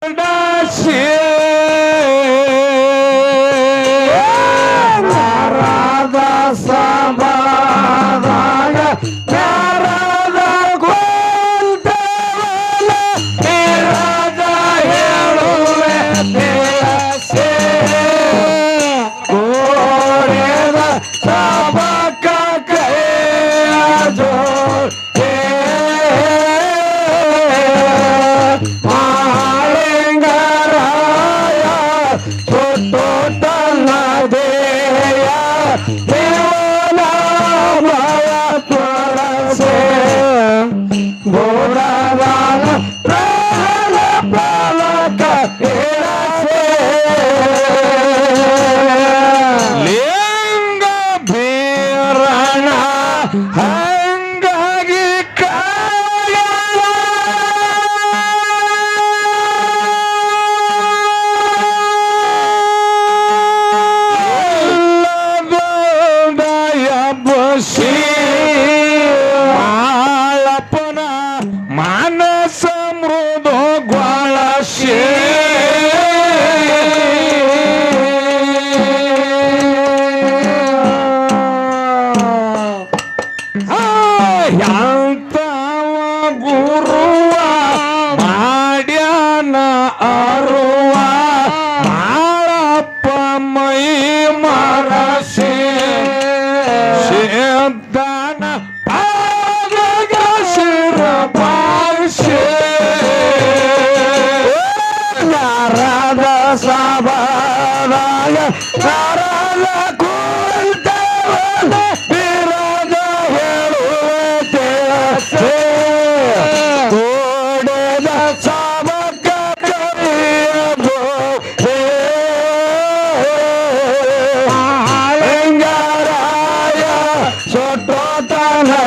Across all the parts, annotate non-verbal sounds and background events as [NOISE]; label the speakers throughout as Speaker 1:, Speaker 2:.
Speaker 1: Bye.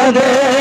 Speaker 1: दे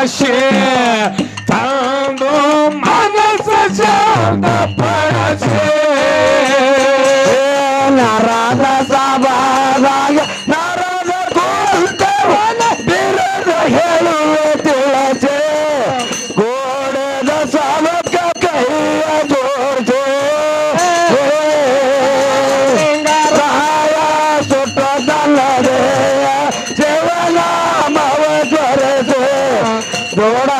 Speaker 1: axé. దూడ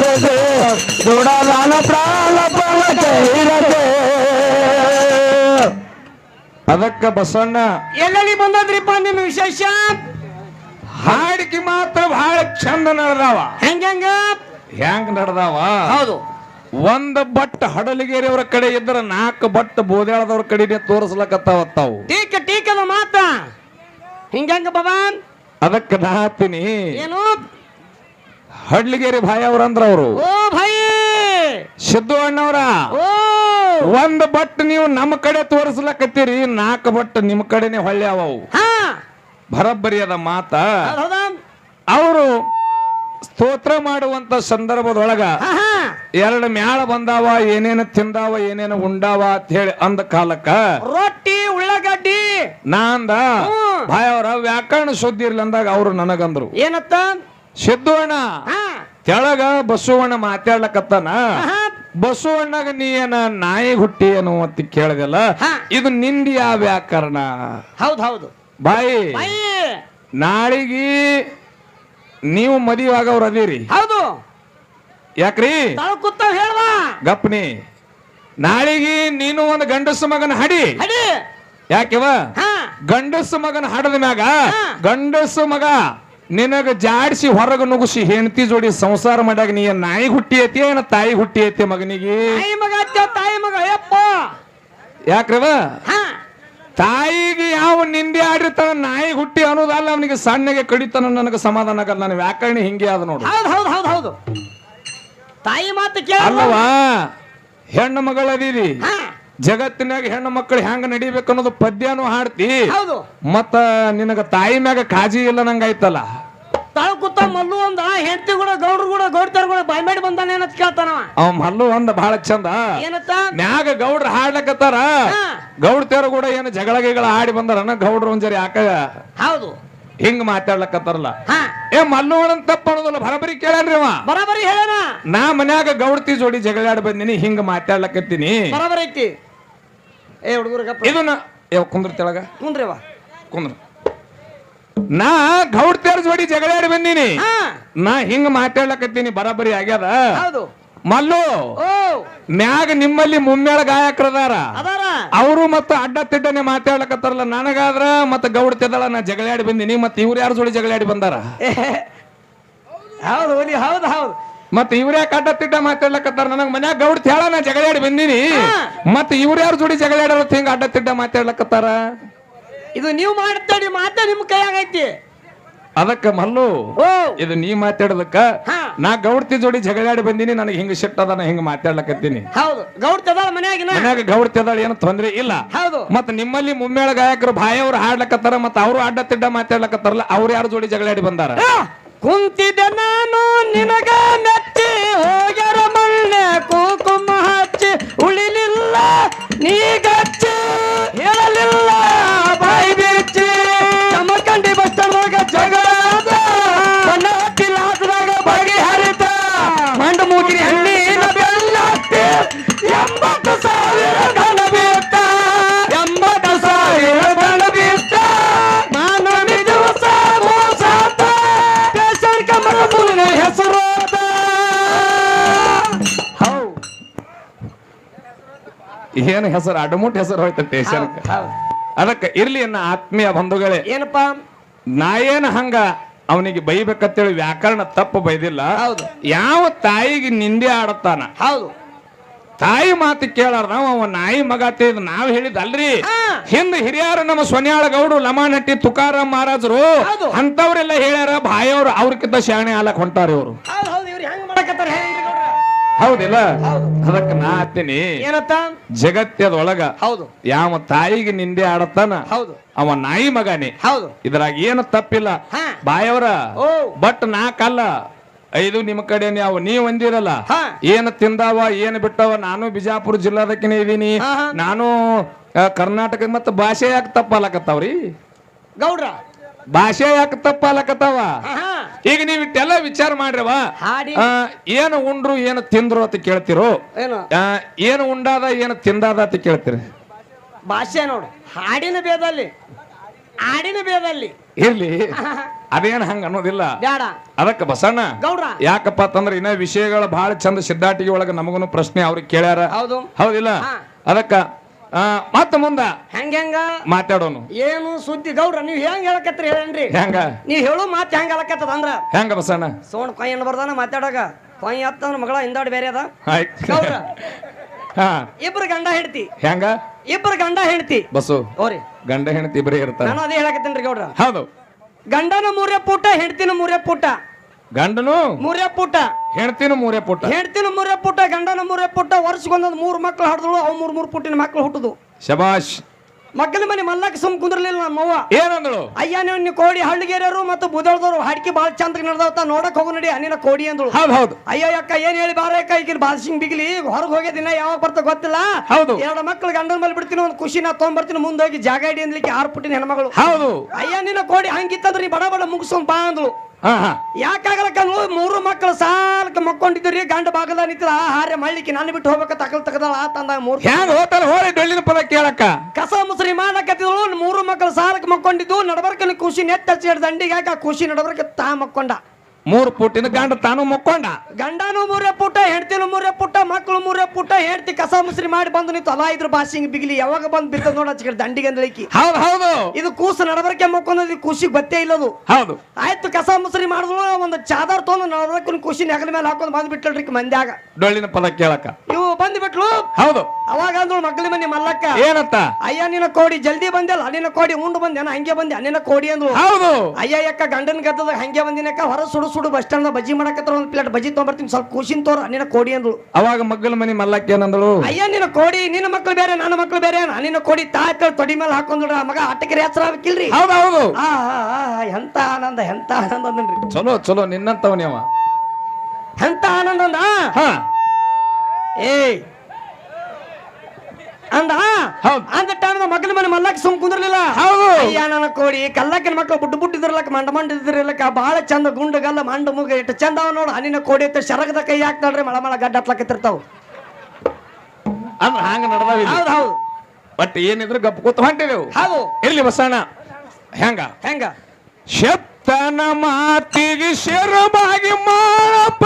Speaker 1: ಜೊರೆಸೆ ದುಡದಾನ ಪ್ರಾಣ ಪಣ ಕೈರತೆ ಅದಕ್ಕ ಬಸವಣ್ಣ
Speaker 2: ಎಲ್ಲೆಲ್ಲಿ ಬಂದದ್ರಿಪ್ಪ ನಿಮ್ಮ ವಿಶೇಷ?
Speaker 1: ಹಾಡಿಕೆ ಮಾತ್ರ ಬಹಳ ಚಂದ ನಡೆದಾವ.
Speaker 2: ಹೆಂಗ
Speaker 1: ಹೆಂಗ್? ನಡೆದಾವ?
Speaker 2: ಹೌದು.
Speaker 1: ಒಂದ್ ಬಟ್ ಹಡಲಿಗೇರಿಯವ್ರ ಕಡೆ ಇದ್ರ ನಾಲ್ಕು ಬಟ್ ಬೋದ್ಯಾಳದವ್ರ ಕಡೆ ತೋರಿಸ್ಲಕತ್ತಾವ ತಾವು
Speaker 2: ಟೀಕ ಟೀಕದ ಮಾತ. ಹಿಂಗಂಗ ಬಾಬಾ
Speaker 1: ಅದಕ್ಕೆ ನಾ
Speaker 2: ಏನು?
Speaker 1: ಹಡ್ಲಿಗೇರಿ ಭಾಯಿ ಅವ್ರಂದ್ರ ಅವರು.
Speaker 2: ಓ ಭಾಯಿ!
Speaker 1: ಸಿದ್ದು ಅಣ್ಣವ್ರ.
Speaker 2: ಓ!
Speaker 1: ಒಂದ್ ಬಟ್ ನೀವು ನಮ್ಮ ಕಡೆ ತೋರಿಸ್ಲಕತ್ತೀರಿ ನಾಲ್ಕು ಬಟ್ ನಿಮ್ ಕಡೆನೆ ಹೊಳ್ಳ್ಯಾವ ಅವು
Speaker 2: ಹಾ!
Speaker 1: ಬರಬ್ಬರಿ ಅದ ಮಾತ.
Speaker 2: ಹೌದ್
Speaker 1: ಅವರು ಸ್ತೋತ್ರ ಮಾಡುವಂತ ಸಂದರ್ಭದೊಳಗ
Speaker 2: ಹಾ ಹಾ!
Speaker 1: ಎರಡು ಮ್ಯಾಳ ಬಂದಾವ ಏನೇನು ತಿಂದಾವ ಏನೇನು ಉಂಡಾವ ಅಂತ ಹೇಳಿ ಅಂದ ಕಾಲಕ್ಕ
Speaker 2: ರೊಟ್ಟಿ ಉಳ್ಳಾಗಡ್ಡಿ.
Speaker 1: ನಾ ಅಂದ
Speaker 2: ಹ್ಮ್.
Speaker 1: ಭಾಯ್ ಅವರ ವ್ಯಾಕರಣ ಸುದ್ದಿ ಇರ್ಲಿ ಅಂದಾಗ ಅವ್ರು ನನಗಂದ್ರು.
Speaker 2: ಏನತ್ತ?
Speaker 1: ಸಿದ್ದು ಅಣ್ಣ
Speaker 2: ಹಾ.
Speaker 1: ತೆಳಗ ಬಸವಣ್ಣ ಮಾತಾಡ್ಲಕತ್ತಾನ? ಬಸವಣ್ಣಗ ನೀ ಏನ ನಾಯಿ ಹುಟ್ಟಿ ಏನು ಅಂತ ಕೇಳಿದಲ್ಲ? ಇದು ನಿಂದ ಯಾವ ವ್ಯಾಕರಣ?
Speaker 2: ಹೌದ್ ಹೌದು.
Speaker 1: ಬಾಯಿ. ನಾಳಿಗಿ ನೀವು ಮದುವೆ ಆಗವ್ರ ಅದೀರಿ.
Speaker 2: ಹೌದು.
Speaker 1: ಯಾಕ್ರಿ? ಗಪ್ನಿ. ನಾಳಿಗಿ ನೀನು ಒಂದು ಗಂಡಸ ಮಗನ ಹಡಿ. ಯಾಕೆವ? ಗಂಡಸ ಮಗನ ಹಡದ ಮ್ಯಾಗ. ಗಂಡಸ ಮಗ ನಿನಗ ಜಾಡಿಸಿ ಹೊರಗ ನುಗ್ಸಿ ಹೆಂಡತಿ ಜೋಡಿ ಸಂಸಾರ ಮಾಡ್ಯಾಗ ನೀ ನಾಯಿ ಹುಟ್ಟಿ ಐತಿ ಏನ ತಾಯಿ ಹುಟ್ಟಿ ಐತಿ ಮಗನಿಗೆ?
Speaker 2: ತಾಯಿ ಮಗ ತಾಯಿ ಮಗ ಯಪ್ಪ.
Speaker 1: ಯಾಕ್ರವ?
Speaker 2: ಹಾ.
Speaker 1: ತಾಯಿಗೆ ಯಾವ ನಿಂದೆ ಆಡಿರ್ತಾನ ನಾಯಿ ಹುಟ್ಟಿ ಅನ್ನೋದಲ್ಲ ಅವನಿಗೆ ಸಣ್ಣಗೆ ಕಡಿತಾನ ನನಗೆ ಸಮಾಧಾನ ಆಗಲ್ಲ ನನ್ನ ವ್ಯಾಕರಣ ಹಿಂಗೆ ಅದ ನೋಡು.
Speaker 2: ಹೌದು ಹೌದು ಹೌದು ಹೌದು. ತಾಯಿ ಮಾತು ಕೇಳ
Speaker 1: ಅಲ್ಲವಾ ಹೆಣ್ಣು ಮಗಳದೀರಿ.
Speaker 2: ಹಾ.
Speaker 1: ಜಗತ್ತಿನಾಗ ಹೆಣ್ಣು ಮಕ್ಕಳು ಹೆಂಗ ನಡಿಬೇಕು ಅನ್ನೋದು ಪದ್ಯನೂ ಹಾಡ್ತಿ.
Speaker 2: ಹೌದು.
Speaker 1: ಮತ್ತ ನಿನಗ ತಾಯಿ ಮ್ಯಾಗ ಕಾಜಿ ಇಲ್ಲ ನಂಗಾಯ್ತಲ್ಲ
Speaker 2: ತಾಳು ಕೂತ ಮಲ್ಲು ಒಂದ ಹೆಂಡತಿ ಕೂಡ ಗೌಡ್ರು ಕೂಡ ಗೌಡ್ತಾರ ಕೂಡ ಬಾಯ್ ಮಾಡಿ ಬಂದಾನ ಅಂತ ಕೇಳ್ತಾನವ.
Speaker 1: ಅವ ಮಲ್ಲು ಒಂದ ಬಹಳ ಚಂದ.
Speaker 2: ಏನತ್ತ?
Speaker 1: ಮ್ಯಾಗ ಗೌಡ್ರ ಹಾಡ್ಲಕತ್ತಾರ.
Speaker 2: ಹಾ.
Speaker 1: ಗೌಡ್ತಿಯರು ಕೂಡ ಏನು ಜಗಳ ಗಿಗಳ ಹಾಡಿ ಬಂದಾರನ ಗೌಡ್ರು ಒಂದ್ ಜರಿ ಯಾಕ
Speaker 2: ಹೌದು.
Speaker 1: ಹಿಂಗ್ ಮಾತಾಡ್ಲಕತ್ತಾರಲ್ಲ. ಏ ಮಲ್ಲು ತಪ್ಪ ಅನ್ನೋದಲ್ಲ ಬರಬರಿ ಕೇಳನ್ರಿ ಅವ.
Speaker 2: ಬರಬರಿ ಹೇಳೋಣ.
Speaker 1: ನಾ ಮನ್ಯಾಗ ಗೌಡತಿ ಜೋಡಿ ಜಗಳಾಡಿ ಬಂದಿನಿ ಹಿಂಗ್ ಮಾತಾಡ್ಲಕತ್ತೀನಿ.
Speaker 2: ಬರಬರೈತಿ ಐತಿ. ಏ ಹುಡುಗರು ಗಪ್ಪ.
Speaker 1: ಇದನ್ನ ಕುಂದ್ರ ತೆಳಗ.
Speaker 2: ಕುಂದ್ರಿವ
Speaker 1: ಕುಂದ್ರ. ನಾ ಗೌಡ್ತಿಯರ್ ಜೋಡಿ ಜಗಳಾಡಿ ಬಂದೀನಿ.
Speaker 2: ಹಾ.
Speaker 1: ನಾ ಹಿಂಗ ಮಾತಾಡ್ಲಕತ್ತೀನಿ ಬರಾಬರಿ ಆಗ್ಯದ.
Speaker 2: ಹೌದು.
Speaker 1: ಮಲ್ಲು
Speaker 2: ಓ.
Speaker 1: ಮ್ಯಾಗ ನಿಮ್ಮಲ್ಲಿ ಮುಮ್ಮೇಳ ಗಾಯಕರದಾರ
Speaker 2: ಅದಾರ.
Speaker 1: ಅವರು ಮತ್ತ ಅಡ್ಡ ತಿಡ್ಡನೆ ಮಾತಾಡ್ಲಕತ್ತಾರಲ್ಲ ನನಗಾದ್ರ ಮತ್ತ ಗೌಡ ತೆದಳ ನಾ ಜಗಳಾಡಿ ಬಂದಿನಿ ಮತ್ತ ಇವ್ರು ಯಾರ ಜೋಡಿ ಜಗಳಾಡಿ ಬಂದಾರ? [LAUGHS]
Speaker 2: ಏ, ಹೌದು ಹೌದು ಹೌದು.
Speaker 1: ಮತ್ತ ಇವ್ರ ಅಡ್ಡ ತಿಡ್ಡ ಮಾತಾಡ್ಲಕತ್ತಾರ? ನನಗ್ ಮನ್ಯಾಗ ಗೌಡ್ ಹೇಳ ನಾ ಜಗಳಾಡಿ ಬಂದಿನಿ. ಮತ್ತೆ ಇವ್ರ್ಯಾರ ಇವ್ರ ಯಾರ ಜೋಡಿ ಜಗಳಾಡಲ್ಲ ಹಿಂಗ ಅಡ್ಡ ತಿಡ್ಡ ಮಾತಾಡ್ಲಕತ್ತಾರ?
Speaker 2: ಇದು ನೀವು ಮಾಡ್ತಾಡಿ ಮಾತ ನಿಮ್ ಕೈಯಾಗೈತಿ
Speaker 1: ಅದಕ್ಕ ಮಲ್ಲು ಇದು ನೀ ಮಾತಾಡದಕ್ಕ
Speaker 2: ಹಾ.
Speaker 1: ನಾ ಗೌಡ್ತಿ ಜೋಡಿ ಜಗಳಾಡಿ ಬಂದಿನಿ ನನಗೆ ಹಿಂಗ ಶಿಫ್ಟ್ ಅದ ನಾ ಹಿಂಗ ಮಾತಾಡ್ಲಕತ್ತೀನಿ.
Speaker 2: ಹೌದು. ಗೌಡ್ ತೆದಾಳ ಮನ್ಯಾಗಿನ?
Speaker 1: ಮನ್ಯಾಗ ಗೌಡ್ತಿ ಅದಾಳ ಏನು ತೊಂದ್ರೆ ಇಲ್ಲ.
Speaker 2: ಹೌದು.
Speaker 1: ಮತ್ತ ನಿಮ್ಮಲ್ಲಿ ಮುಮ್ಮೇಳ ಗಾಯಕರು ಅವ್ರು ಹಾಡ್ಲಕತ್ತಾರ ಮತ್ತ ಅವರು ಅಡ್ಡ ತಿಡ್ಡ ಮಾತಾಡ್ಲಕತ್ತಾರಲ್ಲ ಅವ್ರು ಯಾರು ಜೋಡಿ ಜಗಳಾಡಿ ಬಂದಾರ?
Speaker 2: ಆ, ಕುಂತಿದ್ದೆ ನಾನು ನಿನಗ ಮೆಚ್ಚಿ ಹೋಗ್ಯಾರ ಮಣ್ಣೆ ಕುಂಕುಮ ಹಚ್ಚಿ ಉಳಿಲಿಲ್ಲ ನೀ
Speaker 1: ಏನು ಹೆಸರು ಅಡಮುಟ್ ಹೆಸರು ಹೋಯ್ತ ಟೇಷನ್ ಅದಕ್ಕೆ ಇರ್ಲಿ ಅನ್ನ ಆತ್ಮೀಯ ಬಂಧುಗಳೇ.
Speaker 2: ಏನಪ್ಪ?
Speaker 1: ನಾ ಏನ್ ಹಂಗ ಅವನಿಗೆ ಬೈಬೇಕಂತೇಳಿ ವ್ಯಾಕರಣ ತಪ್ಪು ಬೈದಿಲ್ಲ.
Speaker 2: ಹೌದು.
Speaker 1: ಯಾವ ತಾಯಿಗೆ ನಿಂದೆ ಆಡತಾನ
Speaker 2: ಹೌದು.
Speaker 1: ತಾಯಿ ಮಾತು ನಾವು ಅವ ನಾಯಿ ಮಗ ತಿಳಿದ್ ನಾವ್ ಹೇಳಿದಲ್ರಿ.
Speaker 2: ಅಲ್ರಿ
Speaker 1: ಹಿಂದ ಹಿರಿಯರು ನಮ್ಮ ಸೊನ್ಯಾಳ ಗೌಡ್ರು ಲಮಾನಟ್ಟಿ ತುಕಾರಾಮ್ ಮಹಾರಾಜರು. ಅಂತವ್ರೆಲ್ಲ ಹೇಳ್ಯಾರ ಬಾಯವ್ರು ಅವ್ರಕ್ಕಿಂತ ಶಾಣೆ ಆಲಕ್ ಹೊಂಟಾರ ಇವ್ರು. ಹೌದಿಲ್ಲ? ಅದಕ್ಕೆ ನಾ ಹತ್ತೀನಿ.
Speaker 2: ಏನತ್ತ?
Speaker 1: ಜಗತ್ತದೊಳಗ
Speaker 2: ಹೌದು.
Speaker 1: ಯಾವ ತಾಯಿಗೆ ನಿಂದೆ ಆಡತ್ತಾನ?
Speaker 2: ಹೌದು.
Speaker 1: ಅವ ನಾಯಿ ಮಗನೇ.
Speaker 2: ಹೌದು.
Speaker 1: ಇದ್ರಾಗ ಏನು ತಪ್ಪಿಲ್ಲ. ಬಾಯವರ ಬಟ್ ನಾಕಲ್ಲ. ಐದು ನಿಮ್ಮ ಕಡೆ ಅವ. ನೀವ್ ಅಂದಿರಲ್ಲ.
Speaker 2: ಹಾ.
Speaker 1: ಏನ್ ತಿಂದಾವ ಏನ್ ಬಿಟ್ಟವ ನಾನು ಬಿಜಾಪುರ ಜಿಲ್ಲಾದಕ್ಕಿನ ಇದೀನಿ. ನಾನು ಕರ್ನಾಟಕ ಮತ್ತ ಭಾಷೆ ಯಾಕೆ ತಪ್ಪಲಕತ್ತಾವ್ರಿ.
Speaker 2: ಗೌಡ್ರ
Speaker 1: ಭಾಷೆ ಯಾಕೆ ತಪ್ಪಾಲಕತ್ತಾವ. ಈಗ ನೀವು ಇಟ್ಟೆಲ್ಲ ವಿಚಾರ ಮಾಡ್ರವ.
Speaker 2: ಹಾಡಿ.
Speaker 1: ಏನು ಉಂಡ್ರು ಏನು ತಿಂದ್ರು ಅಂತ ಕೇಳ್ತಿರೋ?
Speaker 2: ಏನು?
Speaker 1: ಏನು ಉಂಡಾದ ಏನು ತಿಂದಾದ ಅಂತ ಕೇಳ್ತೀರಿ?
Speaker 2: ಭಾಷೆ ನೋಡು. ಹಾಡಿನ ಭೇದಲ್ಲಿ. ಹಾಡಿನ ಭೇದಲ್ಲಿ.
Speaker 1: ಇರ್ಲಿ. ಅದೇನ್ ಹಂಗ ಅನ್ನೋದಿಲ್ಲ.
Speaker 2: ಅದಕ್ಕೆ
Speaker 1: ಅದಕ್ಕ ಬಸಣ್ಣ ಯಾಕಪ್ಪ ಅಂತಂದ್ರೆ ಇನ್ನ ವಿಷಯಗಳು ಬಹಳ ಚಂದ ಸಿದ್ಧಾಟಿಗೆ ಒಳಗ ನಮಗೂನು ಪ್ರಶ್ನೆ ಅವ್ರಿಗೆ ಕೇಳ್ಯಾರ.
Speaker 2: ಹೌದು.
Speaker 1: ಹೌದಿಲ್ಲ. ಅದಕ್ಕ ಮತ್ತ ಮುಂದ
Speaker 2: ಹೆಂಗ ಹೆಂಗ?
Speaker 1: ಮಾತಾಡೋನು.
Speaker 2: ಏನು ಸುದ್ದಿ? ಗೌಡ್ರ ನೀವ್ ಹೆಂಗ್ ಹೇಳಕತ್ರಿ ಹೇಳನ್ರಿ
Speaker 1: ಹೆಂಗ?
Speaker 2: ನೀವ್ ಹೇಳು ಮಾತ್ ಹೆಂಗ್ ಹೇಳಕತ್ತದ ಅಂದ್ರ?
Speaker 1: ಹೆಂಗ ಬಸಣ್ಣ?
Speaker 2: ಸೋಣ ಕೊಯ್ ಏನ್ ಬರ್ದಾನ ಮಾತಾಡಾಗ? ಕೊಯ್ ಅತ್ತಂದ್ರ ಮಗಳ ಹಿಂದಾಡಿ ಬೇರೆ ಅದ. ಗೌಡ್ರ
Speaker 1: ಹಾ.
Speaker 2: ಇಬ್ರು ಗಂಡ ಹೆಂಡತಿ.
Speaker 1: ಹೆಂಗ?
Speaker 2: ಇಬ್ರು ಗಂಡ ಹೆಂಡತಿ.
Speaker 1: ಬಸು
Speaker 2: ಓರಿ
Speaker 1: ಗಂಡ ಹೆಂಡತಿ ಇಬ್ರೇ ಇರ್ತಾರ.
Speaker 2: ನಾನು ಅದೇ ಹೇಳಕತ್ತೇನ್ರಿ ಗೌಡ್ರ.
Speaker 1: ಹೌದು.
Speaker 2: ಗಂಡನ ಮೂರೇ ಪುಟ ಹೆಂಡತಿನ ಮೂರೇ ಪುಟ
Speaker 1: ಗಂಡನು
Speaker 2: ಮೂರೇ ಪುಟ
Speaker 1: ಹೆಣ್ತಿನ ಮೂರೇ ಪುಟ್ಟ.
Speaker 2: ಹೆಣ್ತಿನ ಮೂರೇ ಪುಟ ಗಂಡನ ಮೂರೇ ಪುಟ ವರ್ಷಗೊಂದೊಂದು ಮೂರು ಮಕ್ಳು ಹಡ್ದಳು ಅವು ಮೂರ್ ಮೂರು ಪುಟ್ಟಿನ ಮಕ್ಳು ಹುಟ್ಟುದು.
Speaker 1: ಶಬಾಷ್.
Speaker 2: ಮಕ್ಕಳ ಮನೆ ಮಲ್ಲಕ್ಕೆ ಸುಮ್ ಕುಂದ್ರಲಿಲ್ಲ ನಮ್ಮವ್ವ
Speaker 1: ಏನಂದಳು?
Speaker 2: ಅಯ್ಯ ನೀವು ನೀವು ಕೋಡಿ ಹಳ್ಳಿಗೇರಿಯರು ಮತ್ತು ಬುದಳದವರು ಹಾಡಿಕೆ ಭಾಳ ಚಂದ ನಡೆದವತ್ತ ನೋಡಕ್ ಹೋಗು ನಡಿ ಅನಿನ ಕೋಡಿ ಅಂದಳು.
Speaker 1: ಹೌದು ಹೌದು.
Speaker 2: ಅಯ್ಯೋ ಅಕ್ಕ ಏನ್ ಹೇಳಿ ಬಾರ ಅಕ್ಕ ಈಗ ಬಾಲ್ಸಿಂಗ್ ಬಿಗ್ಲಿ? ಹೊರಗೆ ಹೋಗಿ ದಿನ ಯಾವಾಗ ಬರ್ತ ಗೊತ್ತಿಲ್ಲ.
Speaker 1: ಹೌದು.
Speaker 2: ಎರಡು ಮಕ್ಳು ಗಂಡನ ಮೇಲೆ ಬಿಡ್ತೀನಿ ಒಂದು ಖುಷಿ ನಾ ತೊಗೊಂಬರ್ತೀನಿ ಮುಂದೆ ಹೋಗಿ ಜಾಗ ಇಡಿ ಅಂದ್ಲಿಕ್ಕೆ ಆರು ಪುಟ್ಟಿನ ಹೆಣ್ಮಗಳು.
Speaker 1: ಹೌದು.
Speaker 2: ಅಯ್ಯ ನಿನ್ನ ಕೋಡಿ ಹಂಗಿತ್ತಂದ್ರೆ ನೀ ಬಡ ಬಡ ಮುಗಿಸೋನ್ ಬಾ ಅಂದ್ಳು. ಯಾಕಾಗಲಕ್ಕ ಮೂರು ಮಕ್ಕಳು ಸಾಲಕ್ಕೆ ಮಕ್ಕೊಂಡಿದ್ರಿ ಗಂಡ ಭಾಗದ ನಿಂತಿಲ್ಲ ಆ ಹಾರೆ ಮಳ್ಳಿಕ್ಕೆ ನಾನು ಬಿಟ್ಟು ಹೋಗ್ಬೇಕ ತಕಲ್ ತಗದಳ ತಂದ ಮೂರು
Speaker 1: ಹೆಂಗ್ ಹೋತಾರ ಹೋರಿ ಡೊಳ್ಳಿನ ಪದ ಕೇಳಕ್ಕ.
Speaker 2: ಕಸ ಮುಸರಿ ಮಾಡಕತ್ತಿದಳು ಮೂರು ಮಕ್ಕಳು ಸಾಲಕ್ಕೆ ಮಕ್ಕೊಂಡಿದ್ದು ನಡಬರ್ಕನ ಖುಷಿ ನೆತ್ತ ದಂಡಿಗೆ ಯಾಕ ಆ ಖುಷಿ ನಡಬರ್ಕ ತಾ ಮಕ್ಕೊಂಡ.
Speaker 1: ಮೂರು ಪುಟ್ಟಿನ ಗಂಡ ತಾನು ಮುಕ್ಕೊಂಡ.
Speaker 2: ಗಂಡನು ಮೂರೇ ಪುಟ್ಟ ಹೆಂಡತಿನು ಮೂರೇ ಪುಟ್ಟ ಮಕ್ಕಳು ಮೂರೇ ಪುಟ್ಟ ಹೆಂಡತಿ ಕಸ ಮುಸ್ರಿ ಮಾಡಿ ಬಂದು ನಿಂತು ಅಲಾ ಇದ್ರ ಹಿಂಗ್ ಬಿಗಿಲಿ ಯಾವಾಗ ಬಂದು ಬಿತ್ತ ನೋಡ ಹಚ್ಚಿಕಡೆ ದಂಡಿಗೆ ಅಂದಳಿಕಿ
Speaker 1: ಹೌದು ಹೌದು.
Speaker 2: ಇದು ಕೂಸು ಮುಕ್ಕೊಂಡು ಮಕ್ಕೊಂದ್ ಖುಷಿ ಗೊತ್ತೇ ಇಲ್ಲದು.
Speaker 1: ಹೌದು.
Speaker 2: ಆಯ್ತು ಕಸ ಮುಸ್ರಿ ಮಾಡಿದ್ಳು ಒಂದು ಚಾದರ್ ತೊಂದು ನಡಬರ್ಕನ ಖುಷಿ ನೆಗಲ ಮೇಲೆ ಹಾಕೊಂಡು ಬಂದು ಬಿಟ್ಟಲ್ರಿ ಮಂದ್ಯಾಗ.
Speaker 1: ಡೊಳ್ಳಿನ ಪದ ಕೇಳಕ
Speaker 2: ಇವು ಬಂದು ಬಿಟ್ಲು.
Speaker 1: ಹೌದು.
Speaker 2: ಅವಾಗ ಅಂದ್ರು ಮಕ್ಕಳ ಮನೆ ಮಲ್ಲಕ್ಕ
Speaker 1: ಏನತ್ತ?
Speaker 2: ಅಯ್ಯ ನಿನ್ನ ಕೋಡಿ ಜಲ್ದಿ ಬಂದಲ್ಲ ನಿನ್ನ ಕೋಡಿ ಉಂಡು ಬಂದೆ ಹಂಗೆ ಬಂದೆ ನಿನ್ನ ಕೋಡಿ ಅಂದ್ರು
Speaker 1: ಹೌದು.
Speaker 2: ಅಯ್ಯ ಯಾಕ ಗಂಡನ ಗದ್ದದ ಹಂಗೆ ಬಂದಿನಕ್ಕ ಹೊರ ಸುಡು ಸುಡು ಬಸ್ ಸ್ಟ್ಯಾಂಡ್ ಬಜ್ಜಿ ಮಾಡಕತ್ತಾರ ಒಂದ್ ಪ್ಲೇಟ್ ಬಜ್ಜಿ ತೊಗೊಂಬರ್ತೀನಿ. ಸ್ವಲ್ಪ ಖುಷಿನ್ ತೋರ ನಿನ್ನ ಕೋಡಿ ಅಂದ್ರು
Speaker 1: ಅವಾಗ ಮಗ್ಗಲ ಮನೆ ಮಲ್ಲಕ್ಕೆ ಏನಂದಳು?
Speaker 2: ಅಯ್ಯ ನಿನ್ನ ಕೋಡಿ ನಿನ್ನ ಮಕ್ಳು ಬೇರೆ ನನ್ನ ಮಕ್ಳು ಬೇರೆ. ನಿನ್ನ ಕೋಡಿ ತಾತ ತೊಡಿ ಮೇಲೆ ಹಾಕೊಂಡ್ರ ಮಗ ಆಟಕ್ಕೆ ಹೆಸರು ಆಗ್ಬೇಕಿಲ್ರಿ?
Speaker 1: ಹೌದು ಹೌದು.
Speaker 2: ಎಂತ ಆನಂದ ಎಂತ ಆನಂದ ಅಂದ್ರಿ
Speaker 1: ಚಲೋ ಚಲೋ ನಿನ್ನಂತವ್ ಅವ
Speaker 2: ಎಂತ ಆನಂದ ಅಂದ?
Speaker 1: ಏ
Speaker 2: ಏಯ್ ಅಂದ. ಅಂದ ಟೈಮ್ ಮಗನ ಮನೆ ಮಲ್ಲಕ್ಕೆ ಸುಮ್ ಕುಂದ್ರಲಿಲ್ಲ.
Speaker 1: ಹೌದು.
Speaker 2: ಅಯ್ಯ ನನ್ನ ಕೋಡಿ ಕಲ್ಲಕ್ಕಿನ ಮಕ್ಕಳು ಬುಟ್ಟು ಬುಟ್ಟಿದ್ರಲಕ್ಕ ಮಂಡ ಮಂಡ ಇದ್ರಲಕ್ಕ ಬಾಳ ಚಂದ ಗುಂಡಗಲ್ಲ ಮಂಡ ಮುಗ ಎಷ್ಟು ಚಂದ ಅವ ನೋಡು. ಹನಿನ ಕೋಡಿ ಐತೆ ಶರಗದ ಕೈ ಹಾಕ್ತಾಳ್ರಿ ಮಳ ಮಳ ಗಡ್ಡ ಹತ್ಲಕತ್ತಿರ್ತಾವ.
Speaker 1: ಅಂದ್ರ ಹಂಗ ನಡೆದಾವ
Speaker 2: ಹೌದು ಹೌದು.
Speaker 1: ಬಟ್ ಏನಿದ್ರು ಗಪ್ ಕೂತ್ ಹೊಂಟಿದೆವು
Speaker 2: ಹೌದು.
Speaker 1: ಇರ್ಲಿ ಬಸಣ್ಣ. ಹೆಂಗ?
Speaker 2: ಹೆಂಗ?
Speaker 1: ಶೆತ್ತನ ಮಾತಿಗೆ ಶರಬಾಗಿ ಮಾಡಪ್ಪ.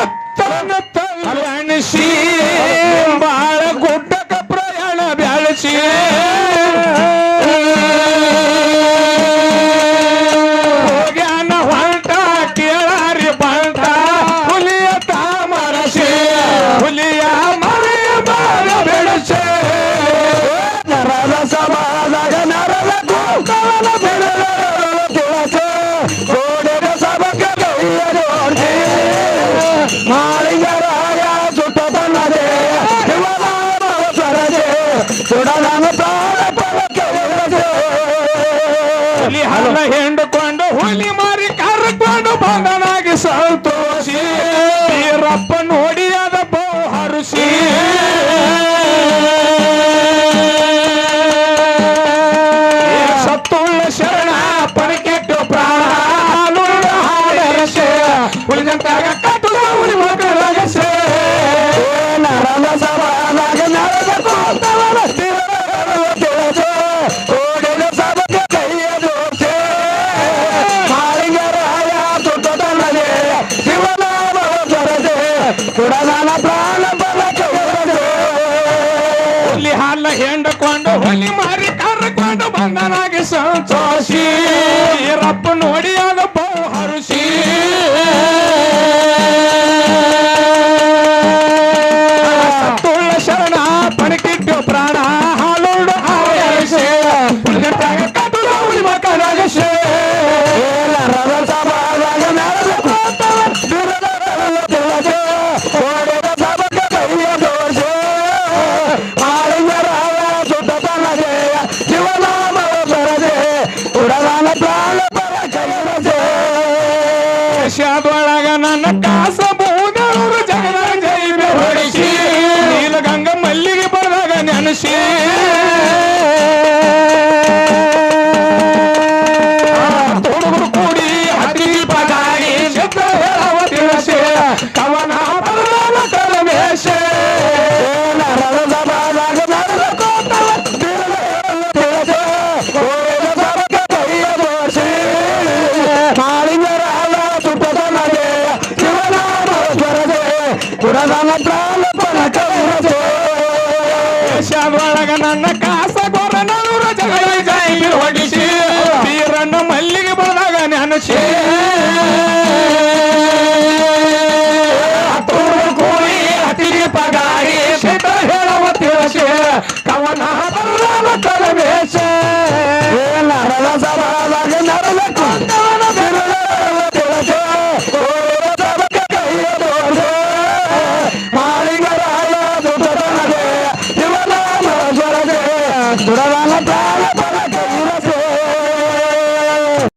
Speaker 1: ಎತ್ತನ ತಲ್ಲಣಿಸಿ ಬಾಳ ಹುಲಿ ಹಲ್ಲ ಸಂತೋಷಿ ರಪ್ಪ ನೋಡಿ Gonna.